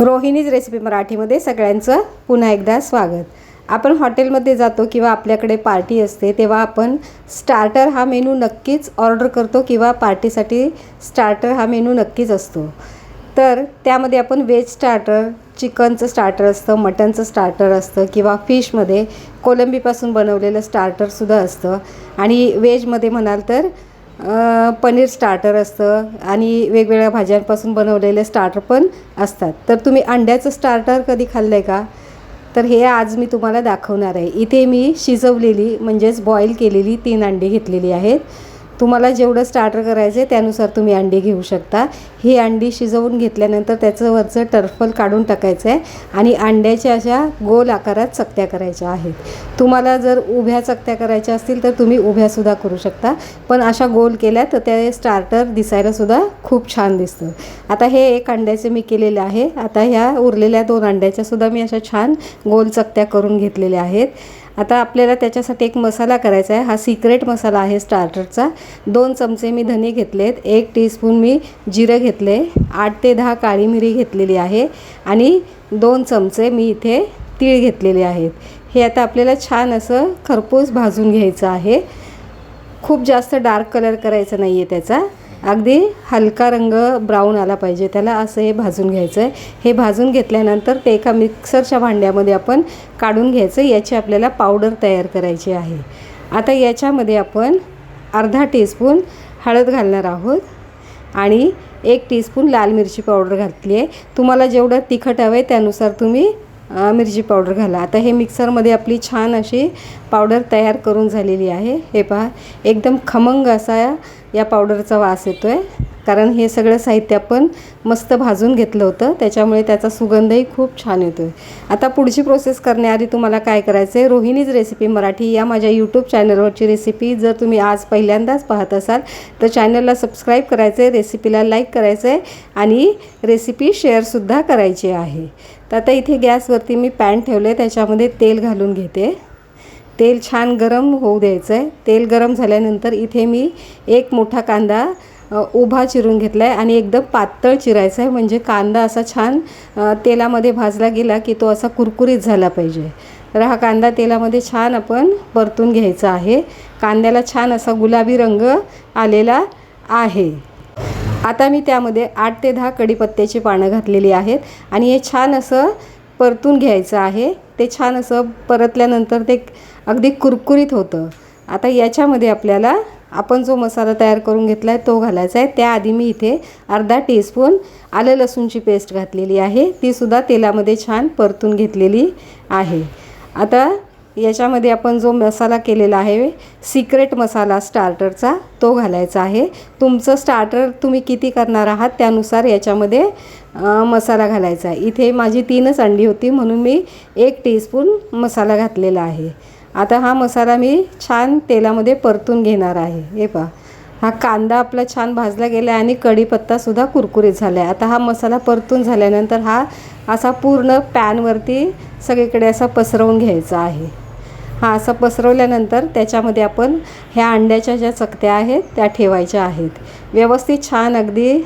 Rohini's recipe मराठीमध्ये सगळ्यांचं पुन्हा एकदा स्वागत. आपण हॉटेलमध्ये जातो किंवा आपल्याकडे पार्टी असते तेव्हा आपण स्टार्टर हा मेनू नक्कीच ऑर्डर करतो किंवा पार्टीसाठी स्टार्टर हा मेनू नक्कीच असतो. तर त्यामध्ये आपण व्हेज स्टार्टर चिकनचं स्टार्टर असतं मटनचं स्टार्टर असतं किंवा फिशमध्ये कोलंबीपासून बनवलेलं स्टार्टरसुद्धा असतं. आणि व्हेजमध्ये म्हणाल तर पनीर स्टार्टर असतं आणि वेगवेगळ्या भाज्यांपासून बनवलेले स्टार्टर पण असतात. तर तुम्ही अंड्याचं स्टार्टर कधी खाल्लं आहे का? तर हे आज मी तुम्हाला दाखवणार आहे. इथे मी शिजवलेली म्हणजेच बॉईल केलेली तीन अंडी घेतलेली आहेत. तुम्हाला जेवढं स्टार्टर करायचं आहे त्यानुसार तुम्ही अंडी घेऊ शकता. ही अंडी शिजवून घेतल्यानंतर त्याचं वरचं टर्फल काढून टाकायचं आहे आणि अंड्याच्या अशा गोल आकारात चकत्या करायच्या आहेत. तुम्हाला जर उभ्या चकत्या करायच्या असतील तर तुम्ही उभ्यासुद्धा करू शकता. पण अशा गोल केल्या तर त्या स्टार्टर दिसायलासुद्धा खूप छान दिसतं. आता हे एक अंड्याचं मी केलेलं आहे. आता ह्या उरलेल्या दोन अंड्याच्यासुद्धा मी अशा छान गोल चकत्या करून घेतलेल्या आहेत. आता आपल्याला त्याच्यासाठी एक मसाला करायचा आहे. हा सिक्रेट मसाला आहे स्टार्टरचा दोन चमचे मी धने घेतलेत. एक टीस्पून मी जिरं घेतले. आठ ते दहा काळी मिरी घेतलेली आहे. आणि दोन चमचे मी इथे तीळ घेतलेले आहेत. हे आता आपल्याला छान असं खरपूस भाजून घ्यायचं आहे. खूप जास्त डार्क कलर करायचा नाही आहे त्याचा. अगदी हलका रंग ब्राऊन आला पाहिजे. त्याला असं हे भाजून घ्यायचं आहे हे भाजून घेतल्यानंतर ते एका मिक्सरच्या भांड्यामध्ये आपण काढून घ्यायचं. याची आपल्याला पावडर तयार करायची आहे. आता याच्यामध्ये आपण अर्धा टीस्पून हळद घालणार आहोत आणि एक टीस्पून लाल मिरची पावडर घातली आहे. तुम्हाला जेवढं तिखट हवं आहे त्यानुसार तुम्ही मिरची पावडर घाला. आता हे मिक्सरमध्ये आपली छान अशी पावडर तयार करून झालेली आहे. हे पहा एकदम खमंग असा या पावडरचा वास येतो आहे कारण हे सगळं साहित्य आपण मस्त भाजून घेतलं होतं. त्याच्यामुळे त्याचा सुगंधही खूप छान येतो आहे आता पुढची प्रोसेस करण्याआधी तुम्हाला काय करायचं आहे रोहिणीज रेसिपी मराठी या माझ्या यूट्यूब चॅनलवरची रेसिपी जर तुम्ही आज पहिल्यांदाच पाहत असाल तर चॅनलला सबस्क्राईब करायचं आहे रेसिपीला लाईक करायचं आहे आणि रेसिपी शेअरसुद्धा करायची आहे. तर आता इथे गॅसवरती मी पॅन ठेवलं आहे त्याच्यामध्ये तेल घालून घेते. तेल छान गरम होऊ द्यायचं आहे तेल गरम झाल्यानंतर इथे मी एक मोठा कांदा उभा चिरून घेतला आहे आणि एकदम पातळ चिरायचा आहे म्हणजे कांदा असा छान तेलामध्ये भाजला गेला की तो असा कुरकुरीत झाला पाहिजे. तर हा कांदा तेलामध्ये छान आपण परतून घ्यायचा आहे. कांद्याला छान असा गुलाबी रंग आलेला आहे. आता मी त्यामध्ये आठ ते दहा कढीपत्त्याची पानं घातलेली आहेत आणि हे छान असं परतून घ्यायचं आहे. ते छान असं परतल्यानंतर ते अगदी कुरकुरीत होतं. आता याच्यामध्ये आपल्याला आपण जो मसाला तयार करून घेतला आहे तो घालायचा आहे. त्याआधी मी इथे अर्धा टीस्पून आलं लसूणची पेस्ट घातलेली आहे. तीसुद्धा तेलामध्ये छान परतून घेतलेली आहे. आता याच्यामध्ये आपण जो मसाला केलेला आहे सिक्रेट मसाला स्टार्टरचा तो घालायचा आहे. तुमचं स्टार्टर तुम्ही किती करणार आहात त्यानुसार याच्यामध्ये मसाला घालायचा आहे. इथे माझी तीनच अंडी होती म्हणून मी एक टीस्पून मसाला घातलेला आहे. आता हा मसाला मी छान तेलामध्ये परतून घेणार आहे. हे पहा. हा कांदा आपला छान भाजला गेला आहे आणि कढीपत्तासुद्धा कुरकुरीत झाला आहे. आता हा मसाला परतून झाल्यानंतर हा असा पूर्ण पॅनवरती सगळीकडे असा पसरवून घ्यायचा आहे. हा असं पसरवल्यानंतर त्याच्यामध्ये आपण ह्या अंड्याच्या ज्या चकत्या आहेत त्या ठेवायच्या आहेत. व्यवस्थित छान अगदी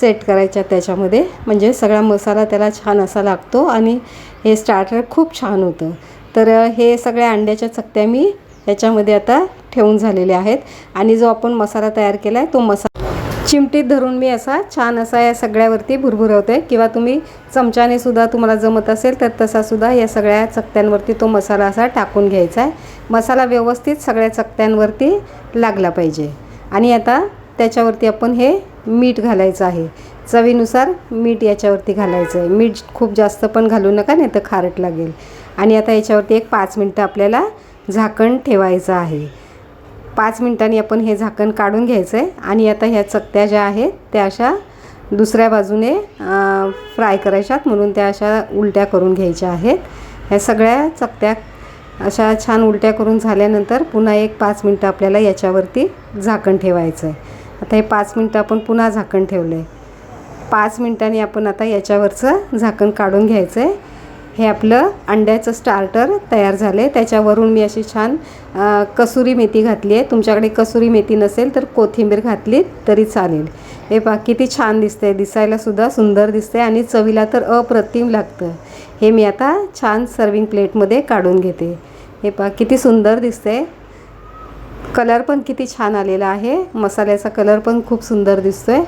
सेट करायच्या त्याच्यामध्ये. म्हणजे सगळा मसाला त्याला छान असा लागतो आणि हे स्टार्टर खूप छान होतं. तर हे सगळ्या अंड्याच्या चकत्या मी याच्यामध्ये आता ठेवून झालेल्या आहेत. आणि जो आपण मसाला तयार केला आहे तो मसाला चिमटीत धरून मी असा छान असा या सगळ्यावरती भुरभुरवते. किंवा तुम्ही चमच्याने सुद्धा तुम्हाला जमत असेल तर तसासुद्धा या सगळ्या चकत्यांवरती तो मसाला असा टाकून घ्यायचा आहे. मसाला व्यवस्थित सगळ्या चकत्यांवरती लागला पाहिजे. आणि आता त्याच्यावरती आपण हे मीठ घालायचं आहे. चवीनुसार मीठ याच्यावरती घालायचं आहे. मीठ खूप जास्त पण घालू नका नाही तर खारट लागेल. आणि आता याच्यावरती एक पाच मिनटं आपल्याला झाकण ठेवायचं आहे. पाच मिनटांनी आपण हे झाकण काढून घ्यायचं आहे आणि आता ह्या चकत्या ज्या आहेत त्या अशा दुसऱ्या बाजूने फ्राय करायच्यात. म्हणून त्या अशा उलट्या करून घ्यायच्या आहेत. ह्या सगळ्या चकत्या अशा छान उलट्या करून झाल्यानंतर पुन्हा एक पाच मिनटं आपल्याला याच्यावरती झाकण ठेवायचं आहे आता हे पाच मिनटं आपण पुन्हा झाकण ठेवलं आहे पाच मिनटांनी आपण आता याच्यावरचं झाकण काढून घ्यायचं आहे हे आपलं अंड्याचं स्टार्टर तयार झालं आहे त्याच्यावरून मी अशी छान कसुरी मेथी घातली आहे. तुमच्याकडे कसुरी मेथी नसेल तर कोथिंबीर घातली तरी चालेल. हे पा किती छान दिसते दिसायलासुद्धा सुंदर दिसते आणि चवीला तर अप्रतिम लागतं हे मी आता छान सर्विंग प्लेटमध्ये काढून घेते. हे पा किती सुंदर दिसते कलर पण किती छान आलेला आहे. मसाल्याचा कलर पण खूप सुंदर दिसतोय.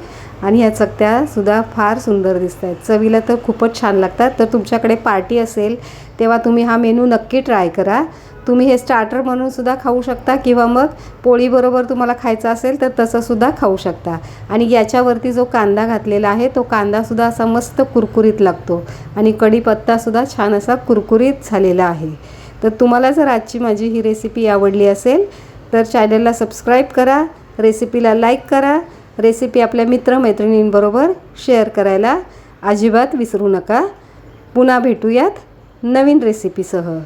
आणि ह्या चकत्यासुद्धा फार सुंदर दिसत आहेत चवीला तर खूपच छान लागतात. तर तुमच्याकडे पार्टी असेल तेव्हा तुम्ही हा मेनू नक्की ट्राय करा. तुम्ही हे स्टार्टर म्हणून सुद्धा खाऊ शकता किंवा मग पोळीबरोबर तुम्हाला खायचं असेल तर तसंसुद्धा खाऊ शकता. आणि याच्यावरती जो कांदा घातलेला आहे तो कांदासुद्धा असा मस्त कुरकुरीत लागतो. आणि कढीपत्तासुद्धा छान असा कुरकुरीत झालेला आहे. तर तुम्हाला जर आजची माझी ही रेसिपी आवडली असेल तर चॅनलला सबस्क्राईब करा रेसिपीला लाईक करा रेसिपी आपल्या मित्रमैत्रिणींबरोबर शेअर करायला अजिबात विसरू नका. पुन्हा भेटूयात नवीन रेसिपीसह